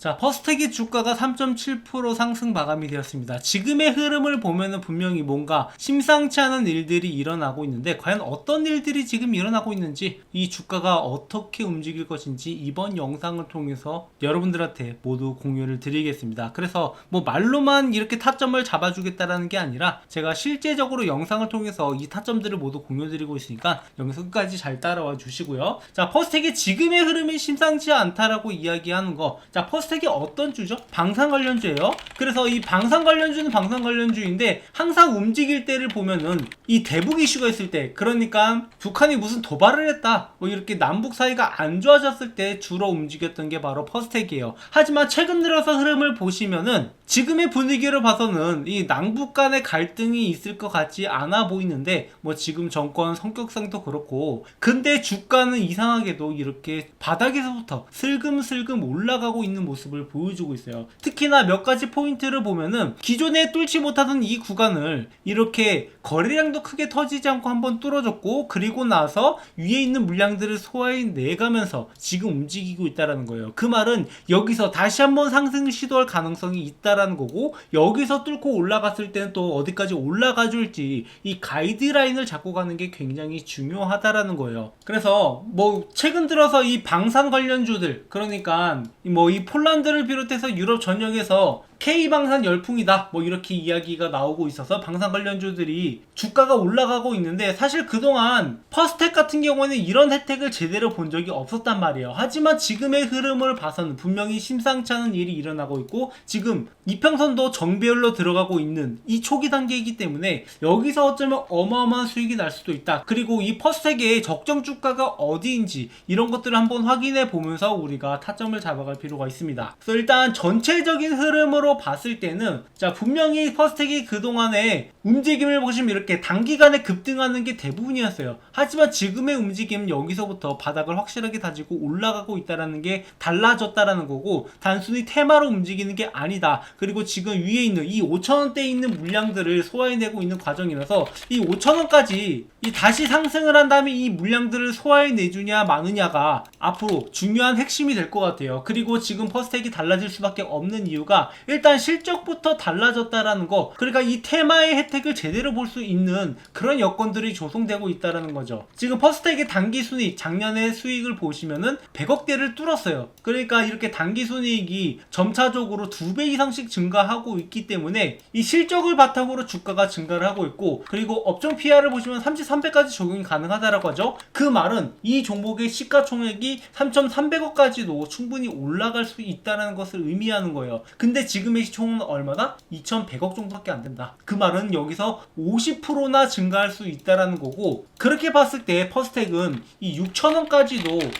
자, 퍼스텍의 주가가 3.7% 상승 마감이 되었습니다. 지금의 흐름을 보면은 분명히 뭔가 심상치 않은 일들이 일어나고 있는데 과연 어떤 일들이 지금 일어나고 있는지 이 주가가 어떻게 움직일 것인지 이번 영상을 통해서 여러분들한테 모두 공유를 드리겠습니다. 그래서 뭐 말로만 이렇게 타점을 잡아주겠다라는 게 아니라 제가 실제적으로 영상을 통해서 이 타점들을 모두 공유드리고 있으니까 영상 끝까지 잘 따라와 주시고요. 자, 퍼스텍의 지금의 흐름이 심상치 않다라고 이야기하는 거. 자, 퍼스텍 이 어떤 주죠? 방산 관련주예요. 그래서 이 방산 관련주는 방산 관련주인데 항상 움직일 때를 보면은 이 대북 이슈가 있을 때 그러니까 북한이 무슨 도발을 했다. 뭐 이렇게 남북 사이가 안 좋아졌을 때 주로 움직였던 게 바로 퍼스텍이에요. 하지만 최근 들어서 흐름을 보시면은 지금의 분위기를 봐서는 이 남북 간의 갈등이 있을 것 같지 않아 보이는데 뭐 지금 정권 성격상도 그렇고 근데 주가는 이상하게도 이렇게 바닥에서부터 슬금슬금 올라가고 있는 모습을 보여주고 있어요. 특히나 몇 가지 포인트를 보면은 기존에 뚫지 못하던 이 구간을 이렇게 거래량도 크게 터지지 않고 한번 뚫어줬고 그리고 나서 위에 있는 물량들을 소화해 내가면서 지금 움직이고 있다라는 거예요. 그 말은 여기서 다시 한번 상승을 시도할 가능성이 있다라 는 거고 여기서 뚫고 올라갔을 때는 또 어디까지 올라가 줄지 이 가이드라인을 잡고 가는 게 굉장히 중요하다라는 거예요. 그래서 뭐 최근 들어서 이 방산 관련주들 그러니까 뭐 이 폴란드를 비롯해서 유럽 전역에서 K방산 열풍이다. 뭐 이렇게 이야기가 나오고 있어서 방산 관련주들이 주가가 올라가고 있는데 사실 그동안 퍼스텍 같은 경우에는 이런 혜택을 제대로 본 적이 없었단 말이에요. 하지만 지금의 흐름을 봐서는 분명히 심상치 않은 일이 일어나고 있고 지금 이평선도 정배열로 들어가고 있는 이 초기 단계이기 때문에 여기서 어쩌면 어마어마한 수익이 날 수도 있다. 그리고 이 퍼스텍의 적정 주가가 어디인지 이런 것들을 한번 확인해 보면서 우리가 타점을 잡아갈 필요가 있습니다. 그래서 일단 전체적인 흐름으로 봤을 때는 자 분명히 퍼스텍이 그동안에 움직임을 보시면 이렇게 단기간에 급등하는 게 대부분이었어요. 하지만 지금의 움직임은 여기서부터 바닥을 확실하게 다지고 올라가고 있다라는 게 달라졌다라는 거고 단순히 테마로 움직이는 게 아니다. 그리고 지금 위에 있는 이 5천원대에 있는 물량들을 소화해내고 있는 과정이라서 이 5천원까지 이 다시 상승을 한 다음에 이 물량들을 소화해내주냐 마느냐가 앞으로 중요한 핵심이 될 것 같아요. 그리고 지금 퍼스텍이 달라질 수밖에 없는 이유가 일단 실적부터 달라졌다라는 거 그러니까 이 테마의 혜택을 제대로 볼 수 있는 그런 여건들이 조성되고 있다라는 거죠. 지금 퍼스텍의 단기 순이익 작년의 수익을 보시면은 100억대를 뚫었어요. 그러니까 이렇게 단기 순이익이 점차적으로 두 배 이상씩 증가하고 있기 때문에 이 실적을 바탕으로 주가가 증가를 하고 있고 그리고 업종 PR을 보시면 33배까지 적용이 가능하다라고 하죠. 그 말은 이 종목의 시가총액이 3,300억까지도 충분히 올라갈 수 있다는 것을 의미하는 거예요. 근데 지금 의 시총은 얼마다? 2,100억 정도밖에 안 된다. 그 말은 여기서 50%나 증가할 수 있다라는 거고 그렇게 봤을 때 퍼스텍은 이 6,000원까지도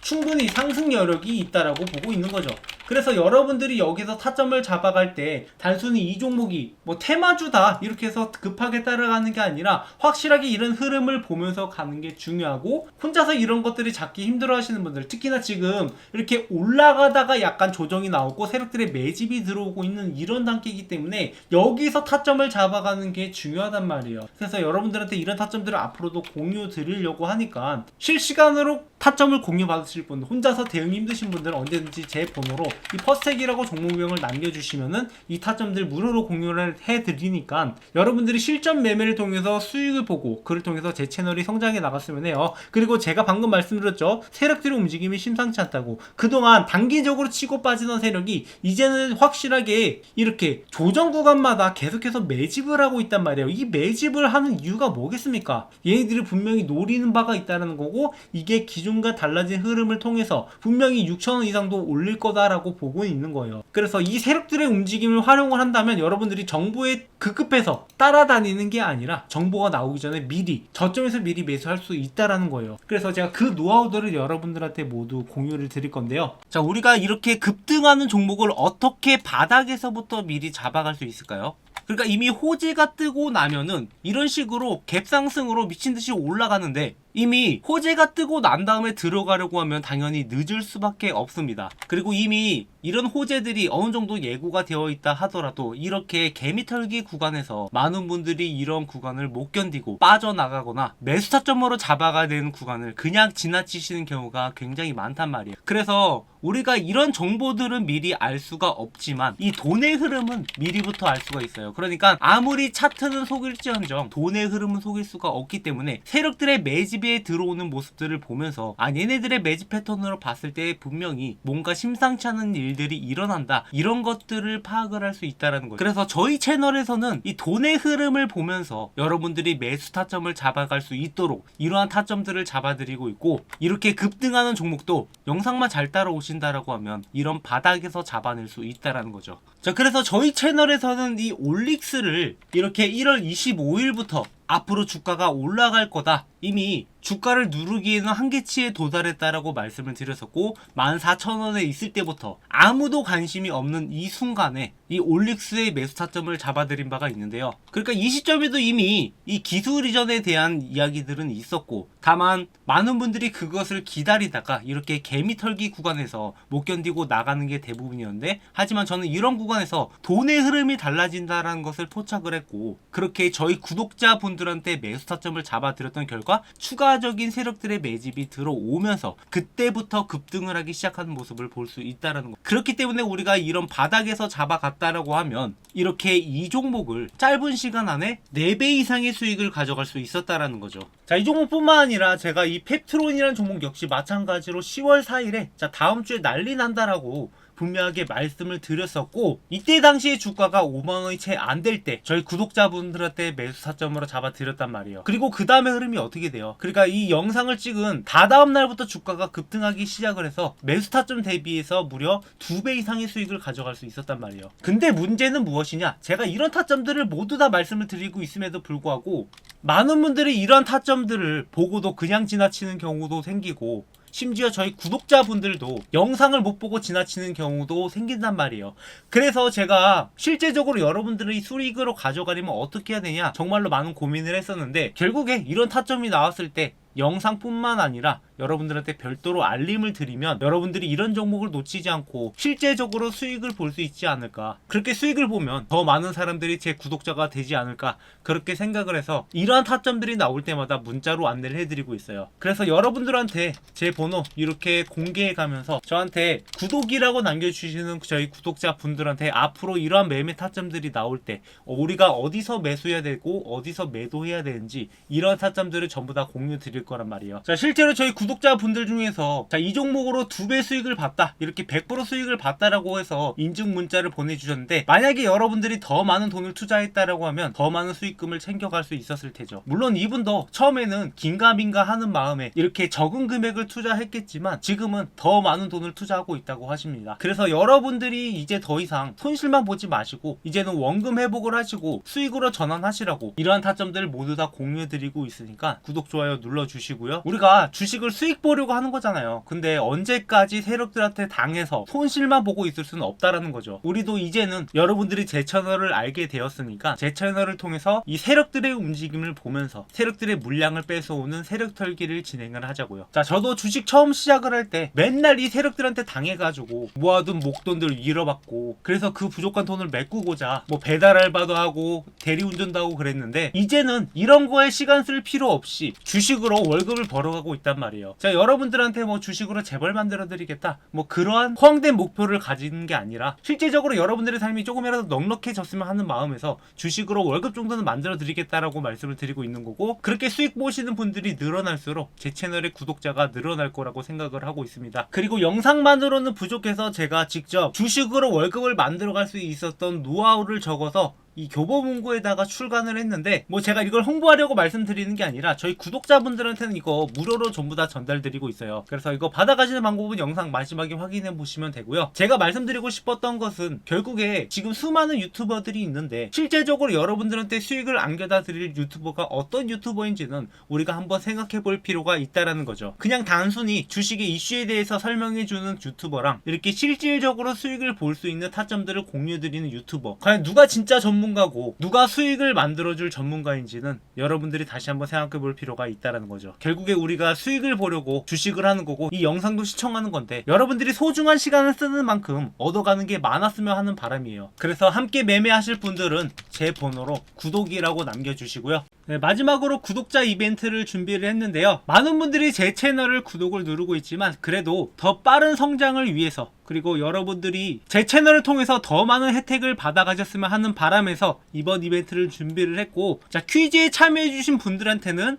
충분히 상승 여력이 있다라고 보고 있는 거죠. 그래서 여러분들이 여기서 타점을 잡아갈 때 단순히 이 종목이 뭐 테마주다 이렇게 해서 급하게 따라가는 게 아니라 확실하게 이런 흐름을 보면서 가는 게 중요하고 혼자서 이런 것들이 잡기 힘들어 하시는 분들 특히나 지금 이렇게 올라가다가 약간 조정이 나오고 세력들의 매집이 들어오고 있는 이런 단계이기 때문에 여기서 타점을 잡아가는 게 중요하단 말이에요. 그래서 여러분들한테 이런 타점들을 앞으로도 공유 드리려고 하니까 실시간으로 타점을 공유 받으실 분 혼자서 대응 힘드신 분들은 언제든지 제 번호로 이 퍼스텍이라고 종목명을 남겨주시면은 이 타점들 무료로 공유를 해드리니까 여러분들이 실전 매매를 통해서 수익을 보고 그를 통해서 제 채널이 성장해 나갔으면 해요. 그리고 제가 방금 말씀드렸죠. 세력들의 움직임이 심상치 않다고. 그동안 단기적으로 치고 빠지던 세력이 이제는 확실하게 이렇게 조정 구간마다 계속해서 매집을 하고 있단 말이에요. 이 매집을 하는 이유가 뭐겠습니까? 얘네들이 분명히 노리는 바가 있다는 거고 이게 기존과 달라진 흐름을 통해서 분명히 6천원 이상도 올릴 거다라고 보고 있는 거예요. 그래서 이 세력들의 움직임을 활용을 한다면 여러분들이 정보에 급급해서 따라다니는 게 아니라 정보가 나오기 전에 미리 저점에서 미리 매수할 수 있다라는 거예요. 그래서 제가 그 노하우들을 여러분들한테 모두 공유를 드릴 건데요. 자, 우리가 이렇게 급등하는 종목을 어떻게 바닥에서부터 미리 잡아갈 수 있을까요? 그러니까 이미 호재가 뜨고 나면은 이런 식으로 갭상승으로 미친 듯이 올라가는데 이미 호재가 뜨고 난 다음에 들어가려고 하면 당연히 늦을 수밖에 없습니다. 그리고 이미 이런 호재들이 어느 정도 예고가 되어 있다 하더라도 이렇게 개미털기 구간에서 많은 분들이 이런 구간을 못 견디고 빠져나가거나 매수 타점으로 잡아가야 되는 구간을 그냥 지나치시는 경우가 굉장히 많단 말이에요. 그래서 우리가 이런 정보들은 미리 알 수가 없지만 이 돈의 흐름은 미리부터 알 수가 있어요. 그러니까 아무리 차트는 속일지언정 돈의 흐름은 속일 수가 없기 때문에 세력들의 매집에 들어오는 모습들을 보면서 아 얘네들의 매집 패턴으로 봤을 때 분명히 뭔가 심상치 않은 일들이 일어난다 이런 것들을 파악을 할 수 있다라는 거예요. 그래서 저희 채널에서는 이 돈의 흐름을 보면서 여러분들이 매수 타점을 잡아갈 수 있도록 이러한 타점들을 잡아드리고 있고 이렇게 급등하는 종목도 영상만 잘 따라오 신다라고 하면 이런 바닥에서 잡아낼 수 있다라는 거죠. 자 그래서 저희 채널에서는 이 올릭스를 이렇게 1월 25일부터 앞으로 주가가 올라갈 거다. 이미 주가를 누르기에는 한계치에 도달했다라고 말씀을 드렸었고 14,000원에 있을 때부터 아무도 관심이 없는 이 순간에 이 올릭스의 매수 타점을 잡아드린 바가 있는데요. 그러니까 이 시점에도 이미 이 기술 이전에 대한 이야기들은 있었고 다만 많은 분들이 그것을 기다리다가 이렇게 개미털기 구간에서 못 견디고 나가는 게 대부분이었는데 하지만 저는 이런 구간에서 돈의 흐름이 달라진다라는 것을 포착을 했고 그렇게 저희 구독자분들한테 매수 타점을 잡아드렸던 결과 추가적인 세력들의 매집이 들어오면서 그때부터 급등을 하기 시작하는 모습을 볼 수 있다라는 거. 그렇기 때문에 우리가 이런 바닥에서 잡아갔다라고 하면 이렇게 이 종목을 짧은 시간 안에 4배 이상의 수익을 가져갈 수 있었다라는 거죠. 자, 이 종목뿐만 아니라 제가 이 펩트론이라는 종목 역시 마찬가지로 10월 4일에 자, 다음 주에 난리 난다라고 분명하게 말씀을 드렸었고 이때 당시에 주가가 5만 원이 채 안 될 때 저희 구독자분들한테 매수 타점으로 잡아드렸단 말이에요. 그리고 그 다음에 흐름이 어떻게 돼요? 그러니까 이 영상을 찍은 다다음 날부터 주가가 급등하기 시작을 해서 매수 타점 대비해서 무려 2배 이상의 수익을 가져갈 수 있었단 말이에요. 근데 문제는 무엇이냐? 제가 이런 타점들을 모두 다 말씀을 드리고 있음에도 불구하고 많은 분들이 이런 타점들을 보고도 그냥 지나치는 경우도 생기고 심지어 저희 구독자분들도 영상을 못 보고 지나치는 경우도 생긴단 말이에요. 그래서 제가 실제적으로 여러분들이 수익으로 가져가려면 어떻게 해야 되냐 정말로 많은 고민을 했었는데 결국에 이런 타점이 나왔을 때 영상뿐만 아니라 여러분들한테 별도로 알림을 드리면 여러분들이 이런 종목을 놓치지 않고 실제적으로 수익을 볼 수 있지 않을까 그렇게 수익을 보면 더 많은 사람들이 제 구독자가 되지 않을까 그렇게 생각을 해서 이러한 타점들이 나올 때마다 문자로 안내를 해드리고 있어요 그래서 여러분들한테 제 번호 이렇게 공개해 가면서 저한테 구독이라고 남겨주시는 저희 구독자 분들한테 앞으로 이러한 매매 타점들이 나올 때 어, 우리가 어디서 매수해야 되고 어디서 매도해야 되는지 이런 타점들을 전부 다 공유 드릴 거란 말이에요. 자, 실제로 저희 구독 자분들 중에서 자, 이 종목으로 두 배 수익을 봤다. 이렇게 100% 수익을 봤다라고 해서 인증 문자를 보내주셨는데 만약에 여러분들이 더 많은 돈을 투자했다라고 하면 더 많은 수익금을 챙겨갈 수 있었을 테죠. 물론 이분도 처음에는 긴가민가 하는 마음에 이렇게 적은 금액을 투자했겠지만 지금은 더 많은 돈을 투자하고 있다고 하십니다. 그래서 여러분들이 이제 더 이상 손실만 보지 마시고 이제는 원금 회복을 하시고 수익으로 전환하시라고 이러한 타점들을 모두 다 공유해드리고 있으니까 구독 좋아요 눌러주시고요. 우리가 주식을 수익 보려고 하는 거잖아요. 근데 언제까지 세력들한테 당해서 손실만 보고 있을 수는 없다라는 거죠. 우리도 이제는 여러분들이 제 채널을 알게 되었으니까 제 채널을 통해서 이 세력들의 움직임을 보면서 세력들의 물량을 뺏어오는 세력 털기를 진행을 하자고요. 자, 저도 주식 처음 시작을 할 때 맨날 이 세력들한테 당해가지고 모아둔 목돈들 잃어받고 그래서 그 부족한 돈을 메꾸고자 뭐 배달 알바도 하고 대리운전도 하고 그랬는데 이제는 이런 거에 시간 쓸 필요 없이 주식으로 월급을 벌어가고 있단 말이에요. 자, 여러분들한테 뭐 주식으로 재벌 만들어 드리겠다. 뭐 그러한 허황된 목표를 가지는 게 아니라 실제적으로 여러분들의 삶이 조금이라도 넉넉해졌으면 하는 마음에서 주식으로 월급 정도는 만들어 드리겠다라고 말씀을 드리고 있는 거고 그렇게 수익 보시는 분들이 늘어날수록 제 채널의 구독자가 늘어날 거라고 생각을 하고 있습니다. 그리고 영상만으로는 부족해서 제가 직접 주식으로 월급을 만들어 갈 수 있었던 노하우를 적어서 이 교보문고에다가 출간을 했는데 뭐 제가 이걸 홍보하려고 말씀드리는 게 아니라 저희 구독자분들한테는 이거 무료로 전부 다 전달드리고 있어요. 그래서 이거 받아가시는 방법은 영상 마지막에 확인해 보시면 되고요. 제가 말씀드리고 싶었던 것은 결국에 지금 수많은 유튜버들이 있는데 실제적으로 여러분들한테 수익을 안겨다 드릴 유튜버가 어떤 유튜버인지는 우리가 한번 생각해 볼 필요가 있다라는 거죠. 그냥 단순히 주식의 이슈에 대해서 설명해 주는 유튜버랑 이렇게 실질적으로 수익을 볼 수 있는 타점들을 공유 드리는 유튜버 과연 누가 진짜 전문 전문가고 누가 수익을 만들어줄 전문가인지는 여러분들이 다시 한번 생각해 볼 필요가 있다라는 거죠. 결국에 우리가 수익을 보려고 주식을 하는 거고 이 영상도 시청하는 건데 여러분들이 소중한 시간을 쓰는 만큼 얻어가는 게 많았으면 하는 바람이에요. 그래서 함께 매매하실 분들은 제 번호로 구독이라고 남겨주시고요. 네, 마지막으로 구독자 이벤트를 준비를 했는데요. 많은 분들이 제 채널을 구독을 누르고 있지만 그래도 더 빠른 성장을 위해서 그리고 여러분들이 제 채널을 통해서 더 많은 혜택을 받아 가셨으면 하는 바람에서 이번 이벤트를 준비를 했고 자 퀴즈에 참여해 주신 분들한테는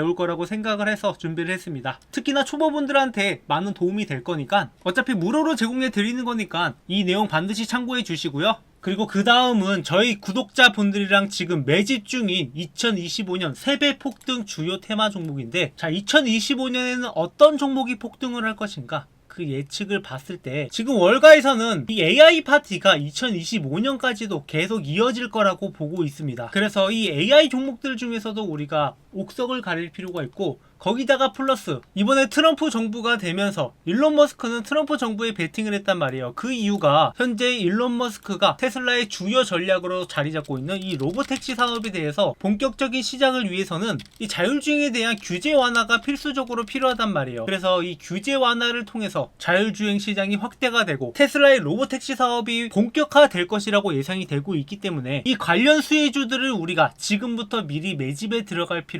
울 거라고 생각을 해서 준비를 했습니다. 특히나 초보분들한테 많은 도움이 될 거니까 어차피 무료로 제공해 드리는 거니까 이 내용 반드시 참고해 주시고요. 그리고 그 다음은 저희 구독자분들이랑 지금 매집 중인 2025년 세배 폭등 주요 테마 종목인데 자 2025년에는 어떤 종목이 폭등을 할 것인가 그 예측을 봤을 때 지금 월가에서는 이 AI 파티가 2025년까지도 계속 이어질 거라고 보고 있습니다. 그래서 이 AI 종목들 중에서도 우리가 옥석을 가릴 필요가 있고 거기다가 플러스 이번에 트럼프 정부가 되면서 일론 머스크는 트럼프 정부에 베팅을 했단 말이에요. 그 이유가 현재 일론 머스크가 테슬라의 주요 전략으로 자리 잡고 있는 이 로보택시 사업에 대해서 본격적인 시작을 위해서는 이 자율주행에 대한 규제 완화가 필수적으로 필요하단 말이에요. 그래서 이 규제 완화를 통해서 자율주행 시장이 확대가 되고 테슬라의 로보택시 사업이 본격화될 것이라고 예상이 되고 있기 때문에 이 관련 수혜주들을 우리가 지금부터 미리 매집에 들어갈 필요